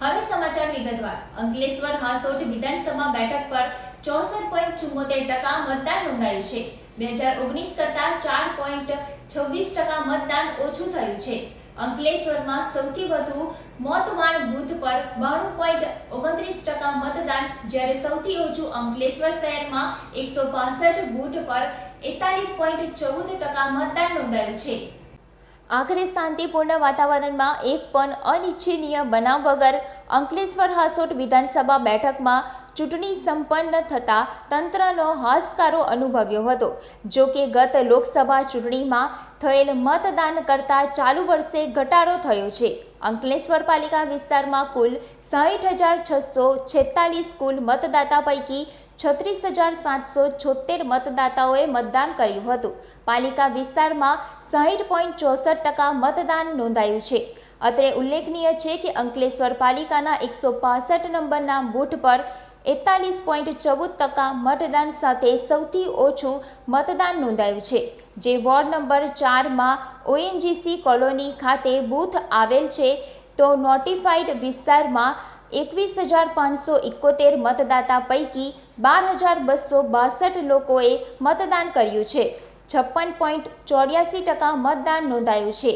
હવે સમાચાર વિગતવાર. અંકલેશ્વર હાસોટ વિધાનસભા બેઠક પર ચોસઠ પોઈન્ટ ચુમ્મોતેર ટકા મતદાન નોંધાયું છે. બે હજાર ઓગણીસ કરતાં ચાર પોઈન્ટ છવ્વીસ ટકા મતદાન ઓછું થયું છે. અંકલેશ્વરમાં સૌથી વધુ મોતવાણ બૂથ પર બાણું પોઈન્ટ ઓગણત્રીસ ટકા મતદાન, જ્યારે સૌથી ઓછું અંકલેશ્વર શહેરમાં એકસો પાસઠ બૂથ પર એકતાલીસ પોઈન્ટ ચૌદ ટકા મતદાન નોંધાયું છે. આખરે શાંતિપૂર્ણ વાતાવરણમાં એક પણ અનિચ્છનીય બનાવ વગર અંકલેશ્વર હાસોટ વિધાનસભા બેઠકમાં ચૂંટણી સંપન્ન થતાં તંત્રનો હાશકારો અનુભવ્યો હતો. જો કે ગત લોકસભા ચૂંટણીમાં થયેલ મતદાન કરતાં ચાલુ વર્ષે ઘટાડો થયો છે. અંકલેશ્વર પાલિકા વિસ્તારમાં કુલ સાહીઠ હજાર છસો છેતાલીસ કુલ મતદાતા પૈકી છત્રીસ હજાર સાતસો છોતેર મતદાતાઓએ મતદાન કર્યું હતું. પાલિકા વિસ્તારમાં સાહીઠ પોઈન્ટ ચોસઠ ટકા મતદાન નોંધાયું છે. અત્રે ઉલ્લેખનીય છે કે અંકલેશ્વર પાલિકાના એકસો નંબરના બૂથ પર એકતાલીસ પોઈન્ટ ચૌદ ટકા મતદાન સાથે સૌથી ઓછું મતદાન નોંધાયું છે. જે વોર્ડ નંબર ચારમાં ઓએનજીસી કોલોની ખાતે બૂથ આવેલ છે, તો નોટિફાઈડ વિસ્તારમાં એકવીસ હજાર પાંચસો એકોતેર મતદાતા પૈકી બાર હજાર બસો બાસઠ લોકોએ મતદાન કર્યું છે. છપ્પન પોઈન્ટ ચોર્યાસી ટકા મતદાન નોંધાયું છે.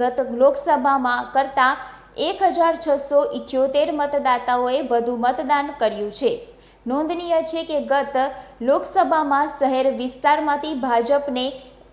ગત લોકસભામાં કરતાં એક હજાર છસો ઇઠ્યોતેર મતદાતાઓએ વધુ મતદાન કર્યું છે. નોંધનીય છે કે ગત લોકસભામાં શહેર વિસ્તારમાંથી ભાજપને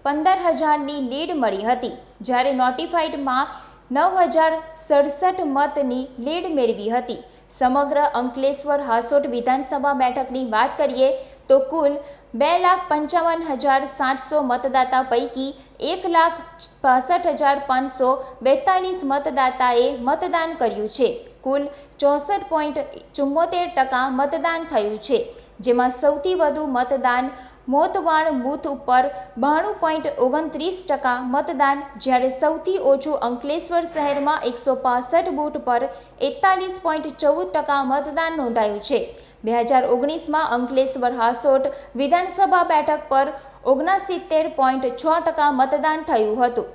પંદર હજારની લીડ મળી હતી, જ્યારે નોટિફાઈડમાં નવ હજાર સડસઠ મતની લીડ મેળવી હતી. સમગ્ર અંકલેશ્વર હાસોટ વિધાનસભા બેઠકની વાત કરીએ તો કુલ બે લાખ પંચાવન હજાર સાતસો મતદાતા પૈકી એક લાખ પાસઠ હજાર પાંચસો બેતાલીસ મતદાતાએ મતદાન કર્યું છે. કુલ ચોસઠ પોઈન્ટ ચુમ્મોતેર ટકા મતદાન થયું છે, જેમાં સૌથી વધુ મતદાન મોતવાણ બૂથ ઉપર બાણું પોઈન્ટ ઓગણત્રીસ ટકા મતદાન, જ્યારે સૌથી ઓછું અંકલેશ્વર શહેરમાં એકસો પાસઠ બૂથ પર એકતાલીસ પોઈન્ટ ચૌદ ટકા મતદાન નોંધાયું છે. બે હજાર ઓગણીસમાં અંકલેશ્વર હાસોટ વિધાનસભા બેઠક પર ઓગણસિત્તેર પોઈન્ટ છ ટકા મતદાન થયું હતું,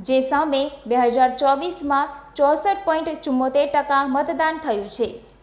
જે સામે બે હજાર ચોવીસમાં ચોસઠ પોઈન્ટ ચુમ્મોતેર ટકા મતદાન થયું છે.